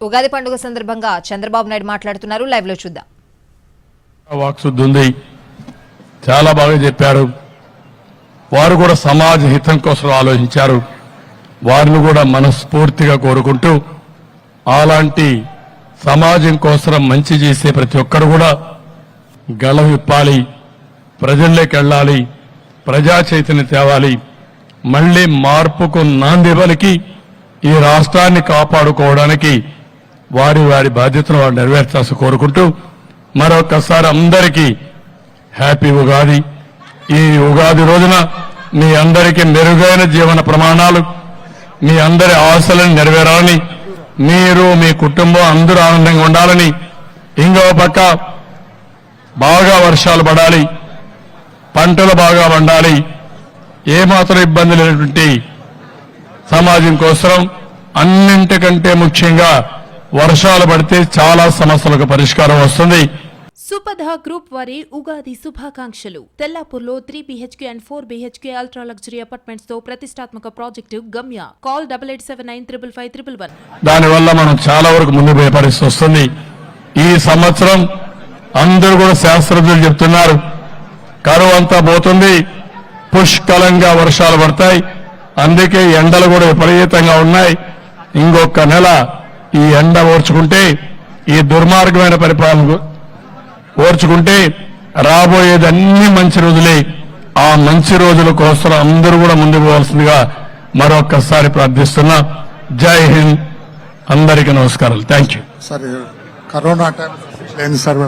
ఉగాది పండుగ సందర్భంగా చంద్రబాబు నాయుడు మాట్లాడుతున్నారు. లైవ్లో చూద్దాం వాక్శుద్ధి ఉంది చాలా బాగా చెప్పారు. వారు కూడా సమాజ హితం కోసం ఆలోచించారు. వారిని కూడా మనస్ఫూర్తిగా కోరుకుంటూ అలాంటి సమాజం కోసం మంచి చేసే ప్రతి ఒక్కరు కూడా గల విప్పాలి ప్రజల్లోకి వెళ్ళాలి ప్రజా చైతన్యం తేవాలి మళ్ళీ మార్పుకు నాంది పలికి ఈ రాష్ట్రాన్ని కాపాడుకోవడానికి వారి వారి బాధ్యతను వారు నెరవేర్చాల్సి కోరుకుంటూ మరొకసారి అందరికీ హ్యాపీ ఉగాది. ఈ ఉగాది రోజున మీ అందరికీ మెరుగైన జీవన ప్రమాణాలు మీ అందరి ఆశలను నెరవేరాలని మీరు మీ కుటుంబం అందరూ ఆనందంగా ఉండాలని ఇంకో పక్క బాగా వర్షాలు పడాలి పంటలు బాగా పండాలి ఏమాత్రం ఇబ్బంది లేనటువంటి సమాజం కోసం అన్నింటికంటే ముఖ్యంగా వర్షాలు పడితే చాలా సమస్యలకు పరిష్కారం వస్తుంది. సుపథ గ్రూప్ వారి ఉగాది శుభాకాంక్షలు. తెల్లాపూర్లో three BHK and four BHK ultra luxury అపార్ట్మెంట్స్తో ప్రతిష్టాత్మక project Gamya. Call double eight seven nine triple five triple one. దానివల్ల మనం చాలా వరకు ముందు పోయే పరిస్థితి వస్తుంది. ఈ సంవత్సరం అందరూ కూడా శాస్త్రజ్ఞులు చెప్తున్నారు కరువు అంతా పోతుంది పుష్కలంగా వర్షాలు పడతాయి అందుకే ఎండలు కూడా విపరీతంగా ఉన్నాయి. ఇంకొక నెల ఈ ఎండ ఓర్చుకుంటే ఈ దుర్మార్గమైన పరిపాలన ఓర్చుకుంటే రాబోయేది అన్ని మంచి రోజులే. ఆ మంచి రోజుల కోసం అందరూ కూడా ముందుకు పోవాల్సిందిగా మరొక్కసారి ప్రార్థిస్తున్నా. జై హింద్. అందరికీ నమస్కారాలు. Thank you. Sir corona time sir